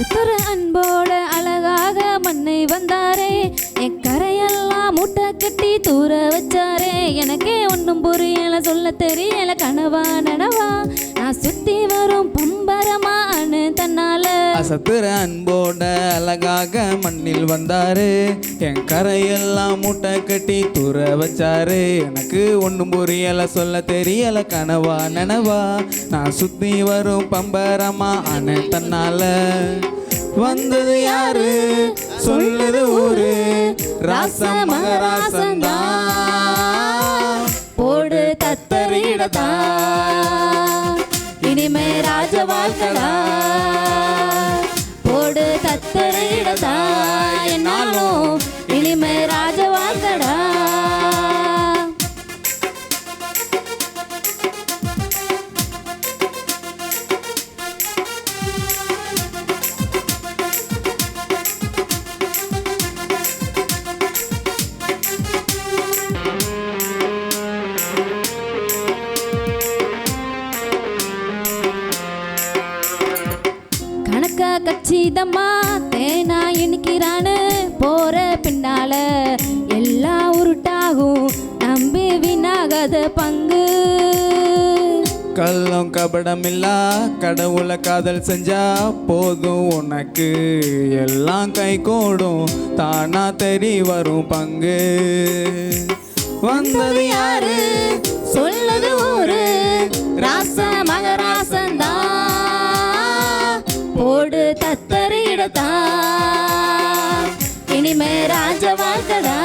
சித்துரு அன்போட அழகாக மண்ணை வந்தாரே. என் முட்டை கட்டி தூர வச்சாரே. எனக்கே ஒன்றும் புரியல சொல்ல தெரியலை கனவான தன்னால அன்போட அழகாக மண்ணில் வந்தாரு. என் கரையெல்லாம் மூட்டை கட்டி தூர வச்சாரு. எனக்கு ஒன்றும் புரியல சொல்ல தெரியல கனவா நனவா. நான் சுத்தி வரும் பம்பரமா அண்ணன் தன்னால. வந்தது யாரு? சொல்லுது ஊரு. ராசம் மகராசந்தா. போடு கத்தரிடதா இனிமே ராஜ வாழ்க்கடா. கணக்கா கச்சிதம்மா தேனா இனிக்கிறான்னு போற பின்னால எல்லாம் உருட்டாகும் நம்பி வினாகாத பங்கு. கள்ளம் கபடமில்லா கடவுளை காதல் செஞ்சா போதும் உனக்கு. எல்லாம் கை கூடும் தானா தெரி வரும் பங்கு. வந்தது யாரு? சொல்லது ஊரு. ராச மகராசந்தா போடு இனிமே ராஜ வாழ்க்கடா.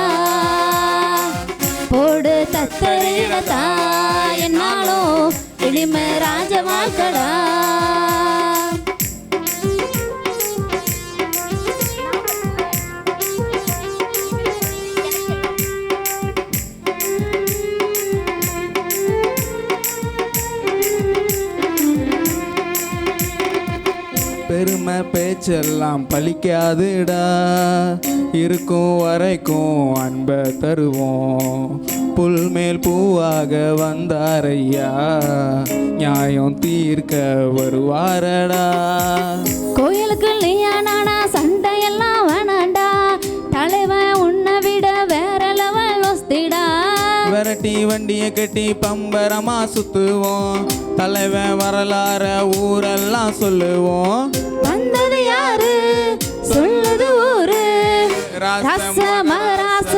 போடு தத்தரிடதா என்னாலும் இனிமே ராஜ வாழ்க்கடா. பெருமை பேச்செல்லாம் பலிக்காதுடா இருக்கும் வரைக்கும் அன்பை தருவோம். புல் மேல் பூவாக வந்தாரையா நியாயம் தீர்க்க வருவாரடா. கோயிலுக்கு நீயா நானா சண்டையெல்லாம் வேணாண்டா. தலைவன் உன்னை விட வேற லெவல் ஒஸ்திடா விரட்டி வண்டியை கட்டி பம்பரமா சுத்துவோம். தலைவன் வரலாற ஊரெல்லாம் சொல்லுவோம். ராச ரச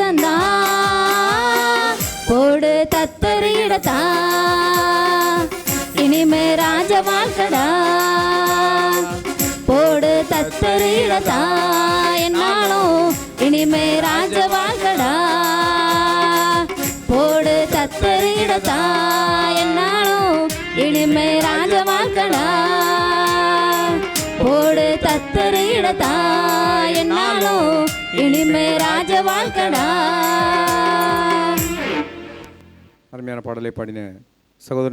போடு தத்தரிடதா இனிமே ராஜ வாழ்க்கடா போடு தத்தரிடதா என்னாலும் இனிமே ராஜ வாழ்க்கடா போடு தத்தரிடதா என்னாலும் இனிமே ராஜ வாழ்க்கடா போடு தத்தரிடதா என்னாலும் இனிமே ராஜ வாழ்க்கடா அருமையான பாடலை பாடின சகோதரன்